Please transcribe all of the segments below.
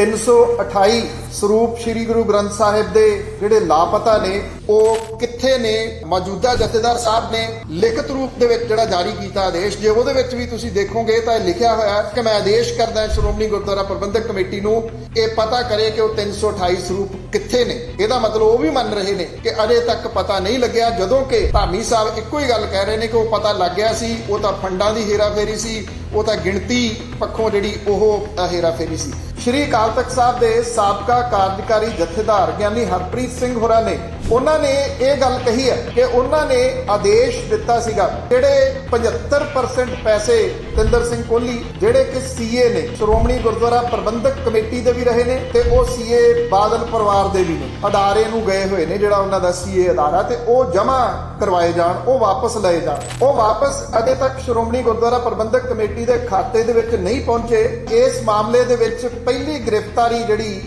328 ਸਰੂਪ ਸ੍ਰੀ ਗੁਰੂ ਗ੍ਰੰਥ ਸਾਹਿਬ ਦੇ ਜਿਹੜੇ ਲਾਪਤਾ ਨੇ ਉਹ ਕਿੱਥੇ ਨੇ? ਮੌਜੂਦਾ ਜਥੇਦਾਰ ਸਾਹਿਬ ਨੇ ਲਿਖਤ ਰੂਪ ਦੇ ਵਿੱਚ ਜਿਹੜਾ ਜਾਰੀ ਕੀਤਾ ਆਦੇਸ਼। ਜੇ ਉਹਦੇ ਵਿੱਚ ਵੀ ਤੁਸੀਂ ਦੇਖੋਗੇ ਤਾਂ ਇਹ ਲਿਖਿਆ ਹੋਇਆ ਕਿ ਮੈਂ ਆਦੇਸ਼ ਕਰਦਾ ਸ਼੍ਰੋਮਣੀ ਗੁਰਦੁਆਰਾ ਪ੍ਰਬੰਧਕ ਕਮੇਟੀ ਨੂੰ ਇਹ ਪਤਾ ਕਰੇ ਕਿ ਉਹ 328 ਸਰੂਪ ਕਿੱਥੇ ਨੇ। ਇਹਦਾ ਮਤਲਬ ਉਹ ਵੀ ਮੰਨ ਰਹੇ ਨੇ ਕਿ ਅਜੇ ਤੱਕ ਪਤਾ ਨਹੀਂ ਲੱਗਿਆ ਜਦੋਂ ਕਿ ਧਾਮੀ ਸਾਹਿਬ ਇੱਕੋ ਹੀ ਗੱਲ ਕਹਿ ਰਹੇ ਨੇ ਕਿ ਉਹ ਪਤਾ ਲੱਗ ਗਿਆ ਸੀ ਉਹ ਤਾਂ ਫੰਡਾਂ ਦੀ ਹੇਰਾਫੇਰੀ ਸੀ ਉਹ ਤਾਂ ਗਿਣਤੀ ਪੱਖੋਂ ਜਿਹੜੀ ਉਹ ਅ, ਹੇਰਾਫੇਰੀ ਸੀ। ਸ਼੍ਰੀ ਅਕਾਲ ਤਖਤ ਸਾਹਿਬ ਦੇ ਸਾਬਕਾ ਕਾਰਜਕਾਰੀ ਜਥੇਦਾਰ ਗਿਆਨੀ ਹਰਪ੍ਰੀਤ ਸਿੰਘ ਹੋਰਾਂ ਨੇ, ਉਹਨਾਂ ਨੇ ਇਹ ਗੱਲ ਕਹੀ ਹੈ ਕਿ ਉਹਨਾਂ ਨੇ ਆਦੇਸ਼ ਦਿੱਤਾ ਸੀਗਾ, ਜਿਹੜੇ 75% ਪੈਸੇ ਤਿੰਦਰ ਸਿੰਘ ਕੋਹਲੀ, ਜਿਹੜੇ ਕਿ ਸੀਏ ਨੇ, ਸ਼੍ਰੋਮਣੀ ਗੁਰਦੁਆਰਾ ਪ੍ਰਬੰਧਕ ਕਮੇਟੀ ਦੇ ਵੀ ਰਹੇ ਨੇ ਤੇ ਉਹ ਸੀਏ ਬਾਦਲ ਪਰਿਵਾਰ ਦੇ ਵੀ ਨੇ। ਅਦਾਰੇ ਨੂੰ ਗਏ ਹੋਏ ਨੇ, ਜਿਹੜਾ ਉਹਨਾਂ ਦਾ ਸੀਏ ਅਦਾਰਾ ਤੇ ਉਹ ਜਮ੍ਹਾਂ ਕਰਵਾਏ ਜਾਣ, ਉਹ ਵਾਪਸ ਲਏ ਜਾਣ। ਉਹ ਵਾਪਸ ਅਜੇ ਤੱਕ ਸ਼੍ਰੋਮਣੀ ਗੁਰਦੁਆਰਾ ਪ੍ਰਬੰਧਕ ਕਮੇਟੀ ਦੇ ਖਾਤੇ ਦੇ ਵਿੱਚ ਨਹੀਂ ਪਹੁੰਚੇ। ਇਸ ਮਾਮਲੇ ਦੇ ਵਿੱਚ ਪਹਿਲੀ ਗ੍ਰਿਫਤਾਰੀ ਜਿਹੜੀ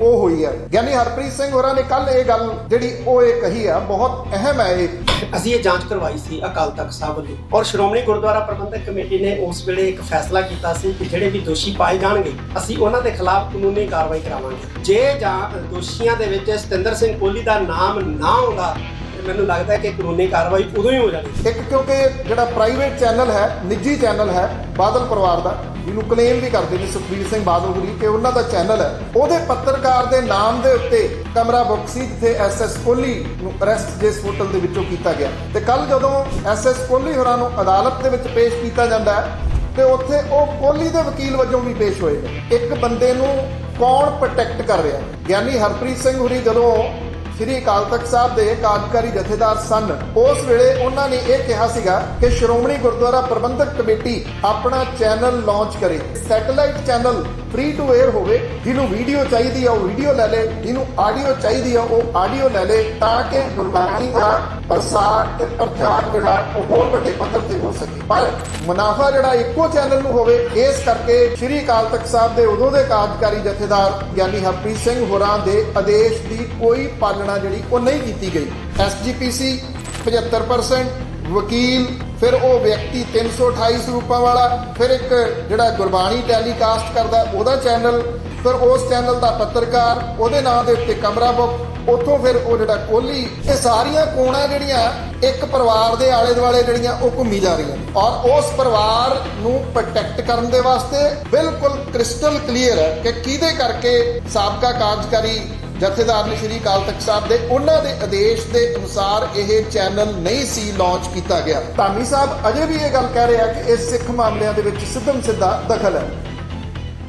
ਉਹ ਹੋਈ ਹੈ। ਗਿਆਨੀ ਹਰਪ੍ਰੀਤ ਸਿੰਘ ਹੋਰਾਂ ਨੇ ਕੱਲ ਇਹ ਗੱਲ ਜਿਹੜੀ ਉਹ ਇਹ ਕਹੀ ਆ ਬਹੁਤ ਅਹਿਮ ਹੈ ਇਹ। ਅਸੀਂ ਇਹ ਜਾਂਚ ਕਰਵਾਈ ਸੀ ਅਕਾਲ ਤਖਤ ਸਾਹਿਬ ਵੱਲੋਂ। ਔਰ ਸ਼੍ਰੋਮਣੀ ਗੁਰਦੁਆਰਾ ਪ੍ਰਬੰਧਕ ਕਮੇਟੀ ਨੇ ਉਸ ਵੇਲੇ ਇੱਕ ਫੈਸਲਾ ਕੀਤਾ ਸੀ ਕਿ ਜਿਹੜੇ ਵੀ ਦੋਸ਼ੀ ਪਾਏ ਜਾਣਗੇ ਅਸੀਂ ਉਹਨਾਂ ਦੇ ਖਿਲਾਫ ਕਾਨੂੰਨੀ ਕਾਰਵਾਈ ਕਰਾਵਾਂਗੇ। ਜੇ ਜਾਂ ਦੋਸ਼ੀਆਂ ਦੇ ਵਿੱਚ ਸਤਿੰਦਰ ਸਿੰਘ ਕੋਹਲੀ ਦਾ ਨਾਮ ਨਾ ਆਉਂਦਾ ਮੈਨੂੰ ਲੱਗਦਾ ਹੈ ਕਿ ਕਾਨੂੰਨੀ ਕਾਰਵਾਈ ਉਦੋਂ ਹੀ ਹੋ ਜਾਣੀ। ਇੱਕ ਕਿਉਂਕਿ ਜਿਹੜਾ ਪ੍ਰਾਈਵੇਟ ਚੈਨਲ ਹੈ ਨਿੱਜੀ ਚੈਨਲ ਹੈ ਬਾਦਲ ਪਰਿਵਾਰ ਦਾ ਜਿਹਨੂੰ ਕਲੇਮ ਵੀ ਕਰਦੇ ਨੇ ਸੁਖਬੀਰ ਸਿੰਘ ਬਾਦਲ ਹੁਰੀ ਕਿ ਉਹਨਾਂ ਦਾ ਚੈਨਲ ਹੈ। ਉਹਦੇ ਪੱਤਰਕਾਰ ਦੇ ਨਾਮ ਦੇ ਉੱਤੇ ਕਮਰਾ ਬੁੱਕ ਸੀ, ਜਿੱਥੇ ਐਸਐਸ ਕੋਹਲੀ ਨੂੰ ਅਰੈਸਟ ਜਿਸ ਹੋਟਲ ਦੇ ਵਿੱਚੋਂ ਕੀਤਾ ਗਿਆ। ਤੇ ਕੱਲ ਜਦੋਂ ਐਸਐਸ ਕੋਹਲੀ ਹੋਰਾਂ ਨੂੰ ਅਦਾਲਤ ਦੇ ਵਿੱਚ ਪੇਸ਼ ਕੀਤਾ ਜਾਂਦਾ ਹੈ, ਤੇ ਉੱਥੇ ਉਹ ਕੋਹਲੀ ਦੇ ਵਕੀਲ ਵਜੋਂ ਵੀ ਪੇਸ਼ ਹੋਏ ਨੇ। ਇੱਕ ਬੰਦੇ ਨੂੰ ਕੌਣ ਪ੍ਰੋਟੈਕਟ ਕਰ ਰਿਹਾ? ਗਿਆਨੀ ਹਰਪ੍ਰੀਤ ਸਿੰਘ ਹੁਰੀ ਜਦੋਂ ਸ੍ਰੀ ਅਕਾਲ ਤਖਤ ਸਾਹਿਬ ਦੇ ਕਾਰਜਕਾਰੀ ਜਥੇਦਾਰ ਸਨ। ਉਸ ਵੇਲੇ ਉਹਨਾਂ ਨੇ ਇਹ ਕਿਹਾ ਸੀਗਾ ਕਿ ਸ਼੍ਰੋਮਣੀ ਗੁਰਦੁਆਰਾ ਪ੍ਰਬੰਧਕ ਕਮੇਟੀ ਆਪਣਾ ਚੈਨਲ ਲਾਂਚ ਕਰੇ। Satellite channel free to air ਹੋਵੇ, ਜਿਹਨੂੰ ਵੀਡੀਓ ਚਾਹੀਦੀ ਆ, ਉਹ ਵੀਡੀਓ ਲੈ ਲੇ, ਜਿਹਨੂੰ ਆਡੀਓ ਚਾਹੀਦੀ ਆ, ਉਹ ਆਡੀਓ ਲੈ ਲੇ, ਤਾਂ ਕਿ ਗੁਰਬਾਣੀ ਦਾ ਪ੍ਰਸਾਰ ਤੇ ਪ੍ਰਚਾਰ ਜਿਹੜਾ ਉਹ ਹੋਰ ਵੱਡੇ ਪੱਧਰ ਤੇ ਹੋ ਸਕੇ। ਪਰ ਮੁਨਾਫਾ ਜਿਹੜਾ ਇੱਕੋ ਚੈਨਲ ਨੂੰ ਹੋਵੇ, ਇਸ ਕਰਕੇ ਸ੍ਰੀ ਅਕਾਲ ਤਖਤ ਸਾਹਿਬ ਦੇ ਉਦੋਂ ਦੇ ਕਾਰਜਕਾਰੀ ਜਥੇਦਾਰ ਗਿਆਨੀ ਹਰਪ੍ਰੀਤ ਸਿੰਘ ਹੋਰਾਂ ਦੇ ਆਦੇਸ਼ ਦੀ ਕੋਈ ਪਾਲਣਾ ਜਿਹੜੀ ਉਹ ਨਹੀਂ ਕੀਤੀ ਗਈ। ਐਸਜੀਪੀਸੀ 75% ਵਕੀਲ, ਫਿਰ ਉਹ ਵਿਅਕਤੀ 328 ਸਰੂਪਾਂ ਵਾਲਾ, ਫਿਰ ਇੱਕ ਜਿਹੜਾ ਗੁਰਬਾਣੀ ਟੈਲੀਕਾਸਟ ਕਰਦਾ, ਉਹਦਾ ਚੈਨਲ, ਫਿਰ ਉਸ ਚੈਨਲ ਦਾ ਪੱਤਰਕਾਰ, ਉਹਦੇ ਨਾਂ ਦੇ ਉੱਤੇ ਕਮਰਾ ਬੁੱਕ ਉੱਥੋਂ ਫਿਰ ਉਹ ਜਿਹੜਾ ਕੋਹਲੀ, ਇਹ ਸਾਰੀਆਂ ਕੋਣਾਂ ਜਿਹੜੀਆਂ ਇੱਕ ਪਰਿਵਾਰ ਦੇ ਆਲੇ ਦੁਆਲੇ ਜਿਹੜੀਆਂ ਉਹ ਘੁੰਮੀ ਜਾ ਰਹੀਆਂ ਔਰ ਉਸ ਪਰਿਵਾਰ ਨੂੰ ਪ੍ਰੋਟੈਕਟ ਕਰਨ ਦੇ ਵਾਸਤੇ ਬਿਲਕੁਲ ਕ੍ਰਿਸਟਲ ਕਲੀਅਰ ਹੈ ਕਿ ਕਿਹਦੇ ਕਰਕੇ ਸਾਬਕਾ ਕਾਰਜਕਾਰੀ ਜਥੇਦਾਰ ਨੇ ਸ਼੍ਰੀ ਅਕਾਲ ਤਖਤ ਸਾਹਿਬ ਦੇ ਉਹਨਾਂ ਦੇ ਆਦੇਸ਼ ਦੇ ਅਨੁਸਾਰ ਇਹ ਚੈਨਲ ਨਹੀਂ ਸੀ ਲਾਂਚ ਕੀਤਾ ਗਿਆ। ਧਾਮੀ ਸਾਹਿਬ ਅਜੇ ਵੀ ਇਹ ਗੱਲ ਕਹਿ ਰਿਹਾ ਕਿ ਇਸ ਸਿੱਖ ਮਾਮਲਿਆਂ ਦੇ ਵਿੱਚ ਸਿੱਧਮ ਸਿੱਧਾ ਦਖਲ ਹੈ।